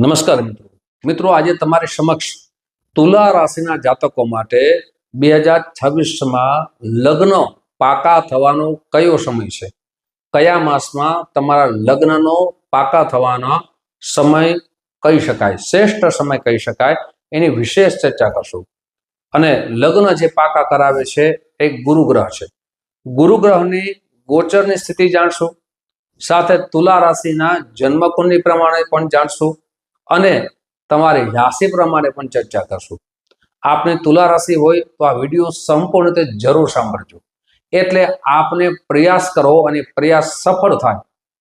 નમસ્કાર મિત્રો. મિત્રો, આજે તમારી સમક્ષ તુલા રાશિના જાતકો માટે બે હજાર છવ્વીસમાં લગ્ન પાકા થવાનો કયો સમય છે? કયા માસમાં તમારા લગ્નનો પાકા થવાનો સમય કહી શકાય, શ્રેષ્ઠ સમય કહી શકાય, એની વિશેષ ચર્ચા કરશું. અને લગ્ન જે પાકા કરાવે છે, એ ગુરુગ્રહ છે. ગુરુગ્રહની ગોચરની સ્થિતિ જાણશું. સાથે તુલા રાશિના જન્મકુંડની પ્રમાણે પણ જાણશું. અને તમારી રાશિ પ્રમાણે પણ ચર્ચા કરશું. આપને તુલા રાશિ હોય તો આ વીડિયો સંપૂર્ણ રીતે જરૂર સાંભળજો. એટલે આપને પ્રયાસ કરો અને પ્રયાસ સફળ થાય.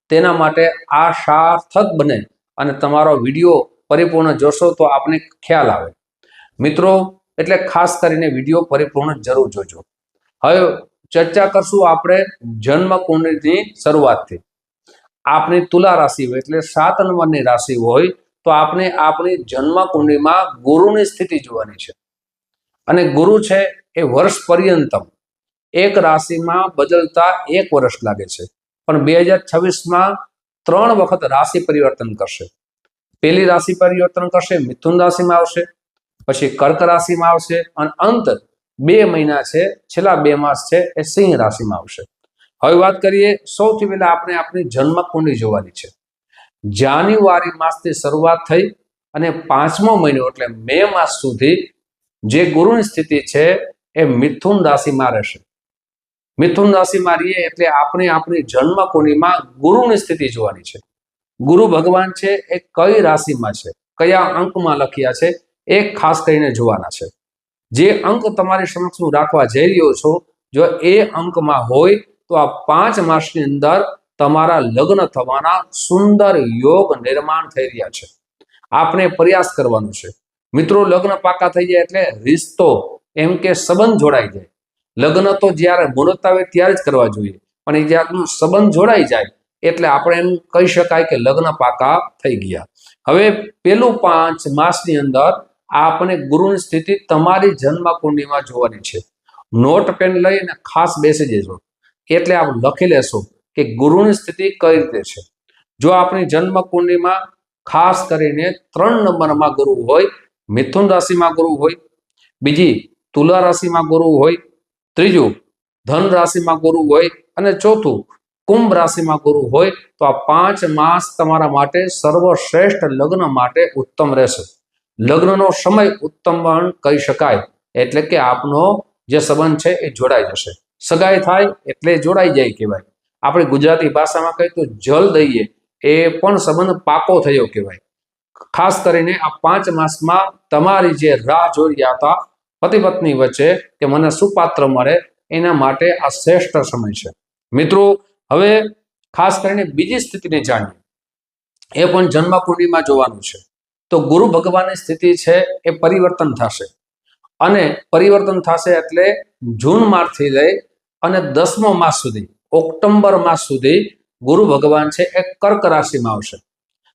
તેના માટે આ સાર્થક બને અને તમારો વીડિયો પરિપૂર્ણ જોશો તો આપને ખ્યાલ આવે. મિત્રો, એટલે ખાસ કરીને વીડિયો પરિપૂર્ણ જરૂર જોજો. હવે ચર્ચા કરશું આપણે જન્મ કુંડળીની શરૂઆતથી. આપની તુલા રાશિ હોય એટલે સાત નંબરની રાશિ હોય તો આપણે આપણી જન્મ કુંડળીમાં ગુરુની સ્થિતિ જોવાની છે. અને ગુરુ છે એ વર્ષ પર્યંતમ. એક રાશિમાં બદલતા એક વર્ષ લાગે છે. પણ બે હજાર છવ્વીસમાં ત્રણ વખત રાશિ પરિવર્તન કરશે. પેલી રાશિ પરિવર્તન કરશે, મિથુન રાશિમાં આવશે, પછી કર્ક રાશિમાં આવશે અને અંત બે મહિના છે, છેલ્લા બે માસ છે એ સિંહ રાશિમાં આવશે. હવે વાત કરીએ, સૌથી પહેલા આપણે આપણી જન્મ કુંડળી જોવાની છે. જાન્યુઆરી માસથી શરૂઆત થઈ અને પાંચમો મહિનો એટલે મે માસ સુધી જે ગુરુની સ્થિતિ છે એ મિથુન રાશિમાં રહેશે. મિથુન રાશિમાં રહીએ એટલે આપણે આપણી જન્મ કુંડળીમાં ગુરુની સ્થિતિ જોવાની છે. ગુરુ ભગવાન છે એ કઈ રાશિમાં છે? કયા અંકમાં લખ્યા છે? એ ખાસ કરીને જોવાના છે. જે અંક તમારી સમક્ષ હું રાખવા જઈ રહ્યો છું, જો એ અંકમાં હોય તો આ પાંચ માસની અંદર તમારા લગ્ન થવાના સુંદર યોગ નિર્માણ થઈ રહ્યા છે. આપણે પ્રયાસ કરવાનો છે. મિત્રો, લગ્ન પાકા થઈ જાય એટલે રિશ્તો એમ કે સંબંધ જોડાઈ જાય. લગ્ન તો જ્યારે મુહૂર્ત આવે ત્યારે જ કરવા જોઈએ. પણ એ જાતનો સંબંધ જોડાઈ જાય એટલે આપણે એમ કહી શકાય કે લગ્ન પાકા થઈ ગયા. હવે પેલું પાંચ માસની અંદર આપણે ગુરુની સ્થિતિ તમારી જન્મ કુંડીમાં જોવાની છે. નોટ પેન લઈને ખાસ બેસી જજો. એટલે આપ લખી લેશો. કે ગુરુની સ્થિતિ કઈ રીતે છે? જો આપણી જન્મ કુંડલીમાં ખાસ કરીને ત્રણ નંબરમાં ગુરુ હોય, મિથુન રાશિમાં ગુરુ હોય, બીજી તુલા રાશિમાં ગુરુ હોય, ત્રીજું ધન રાશિમાં ગુરુ હોય અને ચોથું કુંભ રાશિમાં ગુરુ હોય, તો આ પાંચ માસ તમારા માટે સર્વશ્રેષ્ઠ લગ્ન માટે ઉત્તમ રહેશે. લગ્નનો સમય ઉત્તમ પણ કહી શકાય, એટલે કે આપનો જે સંબંધ છે એ જોડાઈ જશે. સગાઈ થાય એટલે જોડાઈ જાય કહેવાય. આપણે ગુજરાતી ભાષામાં કહીએ તો જલ દઈએ, એ પણ સંબંધ પાકો થયો કહેવાય. ખાસ કરીને આ પાંચ માસમાં તમારી જે રાહ જોઈ હતા પતિ પત્ની વચ્ચે કે મને સુપાત્ર મળે, એના માટે આ શ્રેષ્ઠ સમય છે. મિત્રો, હવે ખાસ કરીને બીજી સ્થિતિને જાણીએ. એ પણ જન્મ કુંડીમાં જોવાનું છે. તો ગુરુ ભગવાનની સ્થિતિ છે, એ પરિવર્તન થશે. અને પરિવર્તન થશે એટલે જૂન માસથી લઈ અને દસમો માસ સુધી ઓક્ટોબર માસ સુધી ગુરુ ભગવાન છે એ કર્ક રાશિમાં આવશે.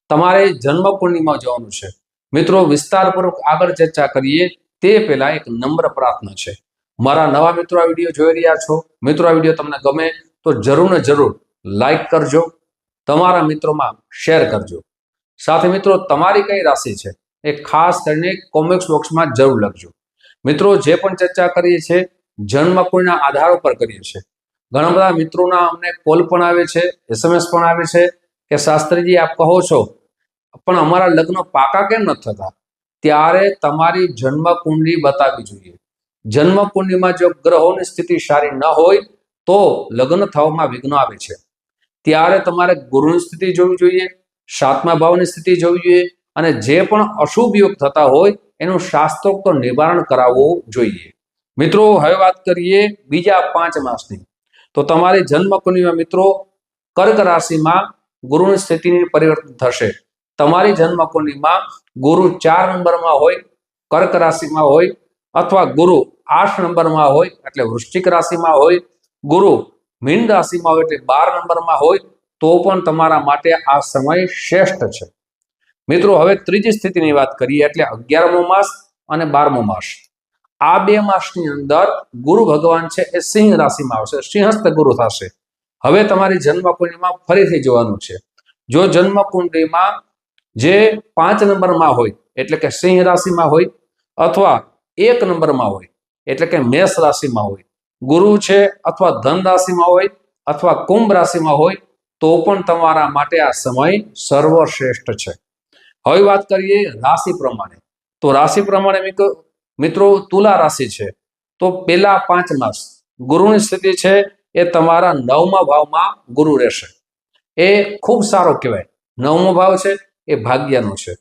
તમારે જન્મ કુંડીમાં જવાનું છે. મિત્રો, વિસ્તારપૂર્વક આગળ ચર્ચા કરીએ, તે પહેલા એક નમ્ર પ્રાર્થના છે. મારા નવા મિત્રો આ વીડિયો જોઈ રહ્યા છો, મિત્રો આ વીડિયો તમને ગમે તો જરૂર ને જરૂર લાઈક કરજો, તમારા મિત્રોમાં શેર કરજો. સાથે મિત્રો, તમારી કઈ રાશિ છે એ ખાસ કરીને કોમેન્ટ્સ બોક્સમાં જરૂર લખજો. મિત્રો, જે પણ ચર્ચા કરીએ છીએ જન્મકુળના આધાર ઉપર કરીએ છીએ. ઘણા બધા મિત્રોના અમને કોલ પણ આવે છે એસએમએસ પણ આવે છે કે, શાસ્ત્રીજી, આપ કહો છો, પણ અમારા લગ્ન પાકા કેમ ન થતા? ત્યારે તમારી જન્મ કુંડલી બતાવવી જોઈએ. જન્મ કુંડલીમાં જો ગ્રહોની સ્થિતિ સારી ન હોય, તો લગ્ન થવામાં વિઘ્ન આવે છે. ત્યારે તમારે ગુરુની સ્થિતિ જોવી જોઈએ, સાતમા ભાવની સ્થિતિ જોવી જોઈએ અને જે પણ અશુભ યોગ થતા હોય, એનું શાસ્ત્રોક્ત નિવારણ કરાવવું જોઈએ. મિત્રો, હવે વાત કરીએ બીજા પાંચ માસની. તો તમારી જન્મ કુંડલીમાં મિત્રો કર્ક રાશિમાં ગુરુની સ્થિતિની પરિવર્તન થશે. તમારી જન્મ કુંડલીમાં ગુરુ ચાર નંબરમાં હોય, કર્ક રાશિમાં હોય, અથવા ગુરુ આઠ નંબરમાં હોય, એટલે વૃશ્ચિક રાશિમાં હોય, ગુરુ મીન રાશિમાં હોય, એટલે બાર નંબરમાં હોય, તો પણ તમારા માટે આ સમય શ્રેષ્ઠ છે. મિત્રો, હવે ત્રીજી સ્થિતિની વાત કરીએ, એટલે અગિયારમો માસ અને બારમો માસ. આ બે માસની અંદર ગુરુ ભગવાન છે એ સિંહ રાશિમાં આવશે. સિંહસ્થ ગુરુ થશે. હવે તમારી જન્મ કુંડળીમાં ફરીથી જોવાનું છે. જો જન્મ કુંડળીમાં જે પાંચ નંબરમાં હોય, એટલે કે સિંહ રાશિમાં હોય, અથવા એક નંબરમાં હોય, એટલે કે મેષ રાશિમાં હોય, ગુરુ છે અથવા ધન રાશિમાં હોય, અથવા કુંભ રાશિમાં હોય, તો પણ તમારા માટે આ સમય સર્વશ્રેષ્ઠ છે. હવે વાત કરીએ રાશિ પ્રમાણે. તો રાશિ પ્રમાણે મિત્રો, તુલા રાશિ છે. તો પેલા પાંચ માસ. ગુરુની સ્થિતિ છે એ તમારા નવમા ભાવમાં ગુરુ રહેશે. એ ખૂબ સારો કહેવાય. નવમો ભાવ છે એ ભાગ્યનો છે.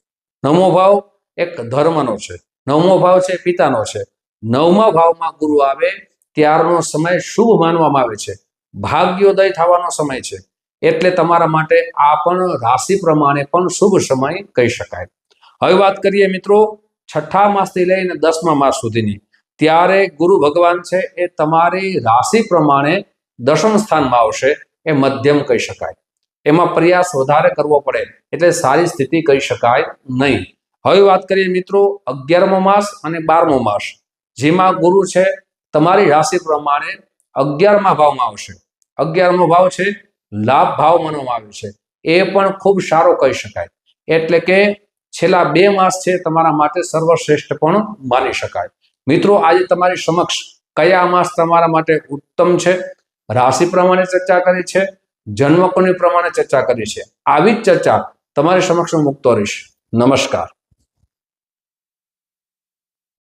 નવમો ભાવ એક ધર્મનો છે. નવમો ભાવ છે પિતાનો છે. નવમા ભાવમાં ગુરુ આવે ત્યારનો સમય શુભ માનવામાં આવે છે. ભાગ્યોદય થવાનો સમય છે. એટલે તમારા માટે આ પણ રાશિ પ્રમાણે પણ શુભ સમય કહી શકાય. હવે વાત કરીએ મિત્રો છઠ્ઠા માસથી લઈને દસમા માસ સુધીની. ત્યારે ગુરુ ભગવાન છે એ તમારી રાશિ પ્રમાણે દશમ સ્થાનમાં આવશે એ મધ્યમ કહી શકાય. એમાં પ્રયાસ વધારે કરવો પડે એટલે સારી સ્થિતિ કહી શકાય નહીં. હવે વાત કરીએ મિત્રો અગિયારમો માસ અને બારમો માસ. જેમાં ગુરુ છે તમારી રાશિ પ્રમાણે અગિયારમા ભાવમાં આવશે. અગિયારમો ભાવ છે લાભ ભાવ માનવામાં આવ્યો છે. એ પણ ખૂબ સારો કહી શકાય. એટલે કે છેલ્લા બે માસ છે તમારા માટે સર્વશ્રેષ્ઠ પણ માની શકાય. મિત્રો, આજે તમારી સમક્ષ કયા માસ તમારા માટે ઉત્તમ છે? રાશિ પ્રમાણે ચર્ચા કરી છે જન્મકુંડળી પ્રમાણે ચર્ચા કરી છે. આવી જ ચર્ચા તમારી સમક્ષ હું મૂકતો રહીશ. નમસ્કાર.